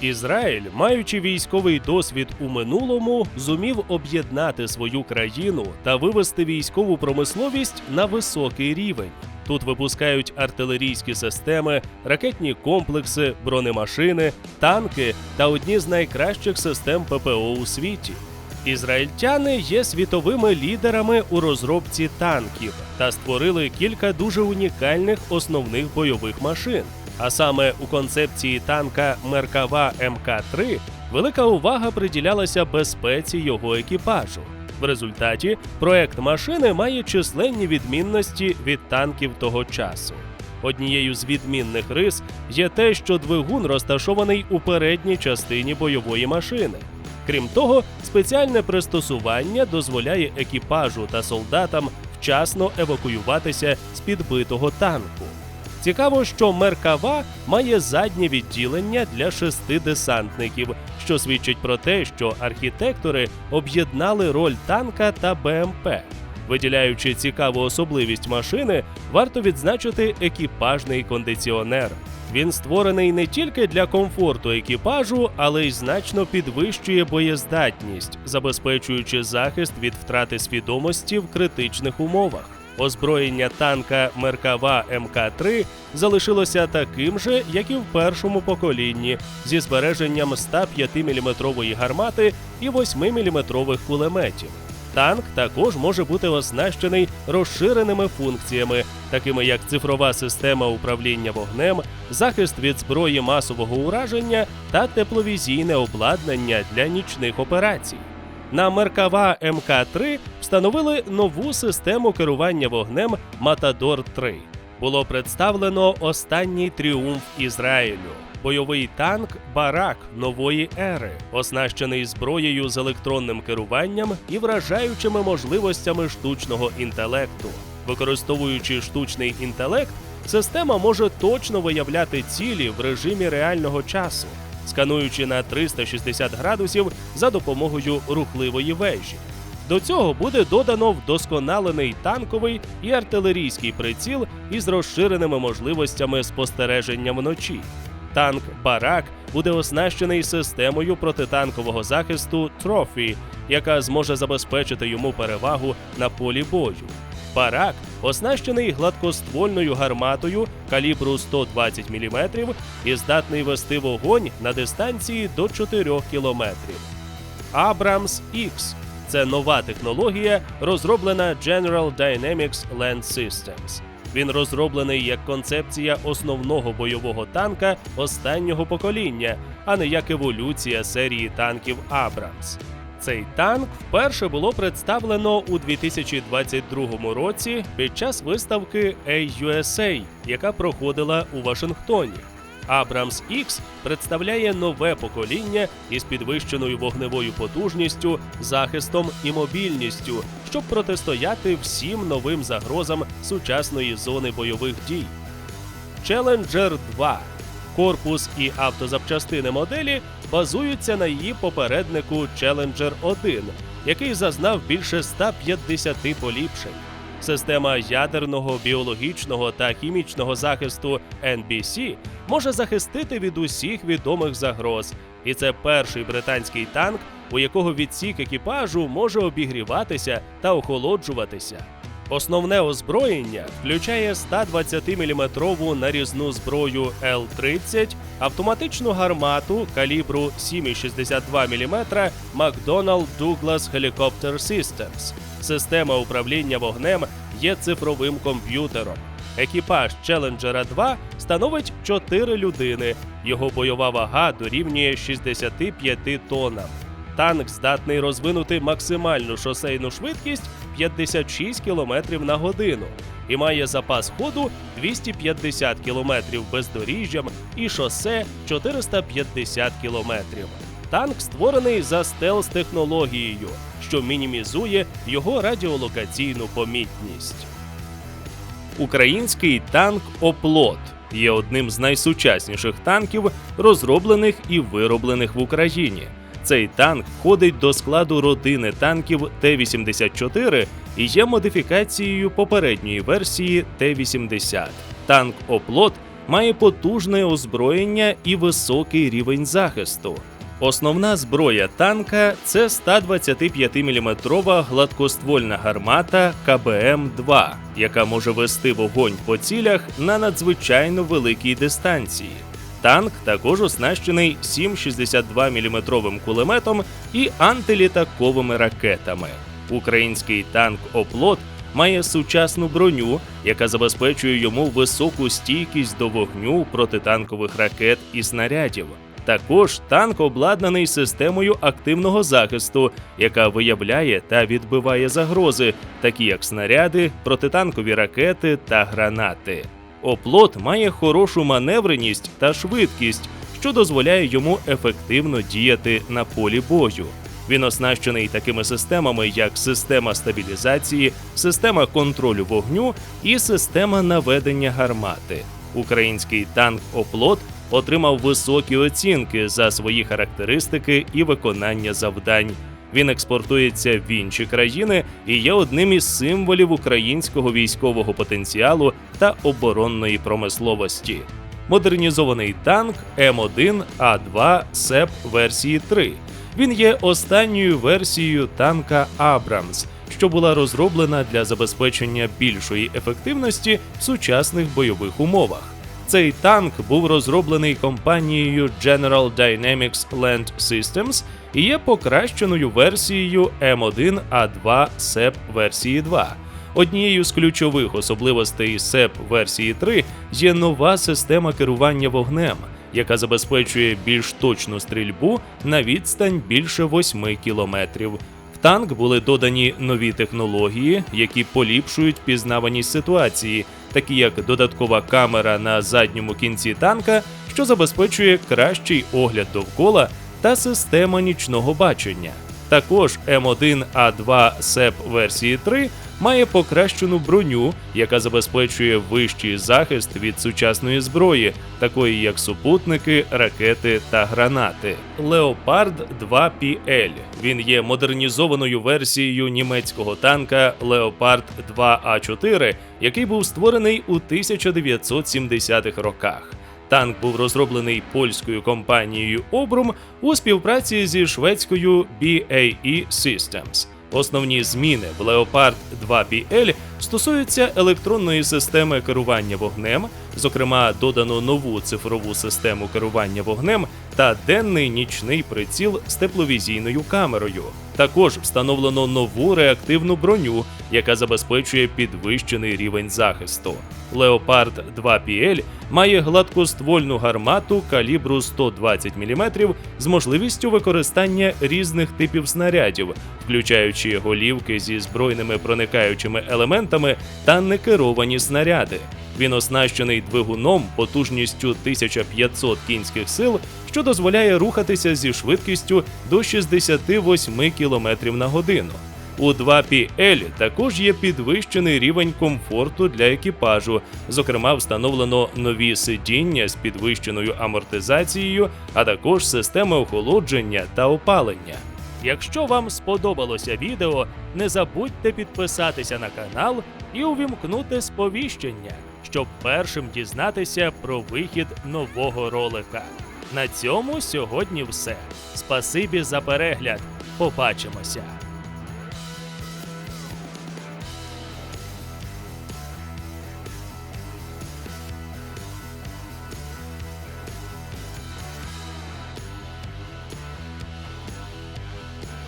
Ізраїль, маючи військовий досвід у минулому, зумів об'єднати свою країну та вивести військову промисловість на високий рівень. Тут випускають артилерійські системи, ракетні комплекси, бронемашини, танки та одні з найкращих систем ППО у світі. Ізраїльтяни є світовими лідерами у розробці танків та створили кілька дуже унікальних основних бойових машин. А саме у концепції танка Меркава МК-3 велика увага приділялася безпеці його екіпажу. В результаті проект машини має численні відмінності від танків того часу. Однією з відмінних рис є те, що двигун розташований у передній частині бойової машини. Крім того, спеціальне пристосування дозволяє екіпажу та солдатам вчасно евакуюватися з підбитого танку. Цікаво, що Меркава має заднє відділення для шести десантників, що свідчить про те, що архітектори об'єднали роль танка та БМП. Виділяючи цікаву особливість машини, варто відзначити екіпажний кондиціонер. Він створений не тільки для комфорту екіпажу, але й значно підвищує боєздатність, забезпечуючи захист від втрати свідомості в критичних умовах. Озброєння танка Меркава МК-3 залишилося таким же, як і в першому поколінні, зі збереженням 105-мм гармати і 8-мм кулеметів. Танк також може бути оснащений розширеними функціями, такими як цифрова система управління вогнем, захист від зброї масового ураження та тепловізійне обладнання для нічних операцій. На Меркава МК-3 встановили нову систему керування вогнем Матадор 3. Було представлено останній тріумф Ізраїлю. Бойовий танк Барак нової ери, оснащений зброєю з електронним керуванням і вражаючими можливостями штучного інтелекту. Використовуючи штучний інтелект, система може точно виявляти цілі в режимі реального часу, скануючи на 360 градусів за допомогою рухливої вежі. До цього буде додано вдосконалений танковий і артилерійський приціл із розширеними можливостями спостереження вночі. Танк Барак буде оснащений системою протитанкового захисту Трофі, яка зможе забезпечити йому перевагу на полі бою. Барак оснащений гладкоствольною гарматою калібру 120 мм і здатний вести вогонь на дистанції до 4 км. Abrams X – це нова технологія, розроблена General Dynamics Land Systems. Він розроблений як концепція основного бойового танка останнього покоління, а не як еволюція серії танків Абрамс. Цей танк вперше було представлено у 2022 році під час виставки AUSA, яка проходила у Вашингтоні. Абрамс X представляє нове покоління із підвищеною вогневою потужністю, захистом і мобільністю, щоб протистояти всім новим загрозам сучасної зони бойових дій. Challenger 2 корпус і автозапчастини моделі базуються на її попереднику Challenger 1, який зазнав більше 150 поліпшень. Система ядерного, біологічного та хімічного захисту NBC може захистити від усіх відомих загроз, і це перший британський танк, у якого відсік екіпажу може обігріватися та охолоджуватися. Основне озброєння включає 120-мм нарізну зброю Л-30, автоматичну гармату калібру 7,62 мм McDonnell Douglas Helicopter Systems. Система управління вогнем є цифровим комп'ютером. Екіпаж Челенджера 2 становить 4 людини. Його бойова вага дорівнює 65 тоннам. Танк здатний розвинути максимальну шосейну швидкість 56 км на годину і має запас ходу 250 км бездоріжжям і шосе 450 км. Танк створений за стелс-технологією, що мінімізує його радіолокаційну помітність. Український танк Оплот є одним з найсучасніших танків, розроблених і вироблених в Україні. Цей танк входить до складу родини танків Т-84 і є модифікацією попередньої версії Т-80. Танк Оплот має потужне озброєння і високий рівень захисту. Основна зброя танка це 125-мм гладкоствольна гармата КБМ-2, яка може вести вогонь по цілях на надзвичайно великій дистанції. Танк також оснащений 7,62 мм кулеметом і антилітаковими ракетами. Український танк Оплот має сучасну броню, яка забезпечує йому високу стійкість до вогню протитанкових ракет і снарядів. Також танк обладнаний системою активного захисту, яка виявляє та відбиває загрози, такі як снаряди, протитанкові ракети та гранати. Оплот має хорошу маневреність та швидкість, що дозволяє йому ефективно діяти на полі бою. Він оснащений такими системами, як система стабілізації, система контролю вогню і система наведення гармати. Український танк Оплот отримав високі оцінки за свої характеристики і виконання завдань. Він експортується в інші країни і є одним із символів українського військового потенціалу та оборонної промисловості. Модернізований танк М1А2 СЕП версії 3. Він є останньою версією танка Абрамс, що була розроблена для забезпечення більшої ефективності в сучасних бойових умовах. Цей танк був розроблений компанією General Dynamics Land Systems і є покращеною версією М1А2 SEP версії 2. Однією з ключових особливостей SEP версії 3 є нова система керування вогнем, яка забезпечує більш точну стрільбу на відстань більше 8 кілометрів. Танк були додані нові технології, які поліпшують пізнаваність ситуації, такі як додаткова камера на задньому кінці танка, що забезпечує кращий огляд довкола та система нічного бачення. Також М1А2 СЕП версії 3 має покращену броню, яка забезпечує вищий захист від сучасної зброї, такої як супутники, ракети та гранати. Леопард 2 PL. Він є модернізованою версією німецького танка Леопард 2 А4, який був створений у 1970-х роках. Танк був розроблений польською компанією Обрум у співпраці зі шведською BAE Systems. Основні зміни в Leopard 2 BL стосуються електронної системи керування вогнем, зокрема, додано нову цифрову систему керування вогнем та денний нічний приціл з тепловізійною камерою. Також встановлено нову реактивну броню, яка забезпечує підвищений рівень захисту. Leopard 2 PL має гладкоствольну гармату калібру 120 мм з можливістю використання різних типів снарядів, включаючи голівки зі збройними проникаючими елементами та некеровані снаряди. Він оснащений двигуном потужністю 1500 кінських сил, що дозволяє рухатися зі швидкістю до 68 км на годину. У 2PL також є підвищений рівень комфорту для екіпажу. Зокрема, встановлено нові сидіння з підвищеною амортизацією, а також системи охолодження та опалення. Якщо вам сподобалося відео, не забудьте підписатися на канал і увімкнути сповіщення, щоб першим дізнатися про вихід нового ролика. На цьому сьогодні все. Спасибі за перегляд. Побачимося!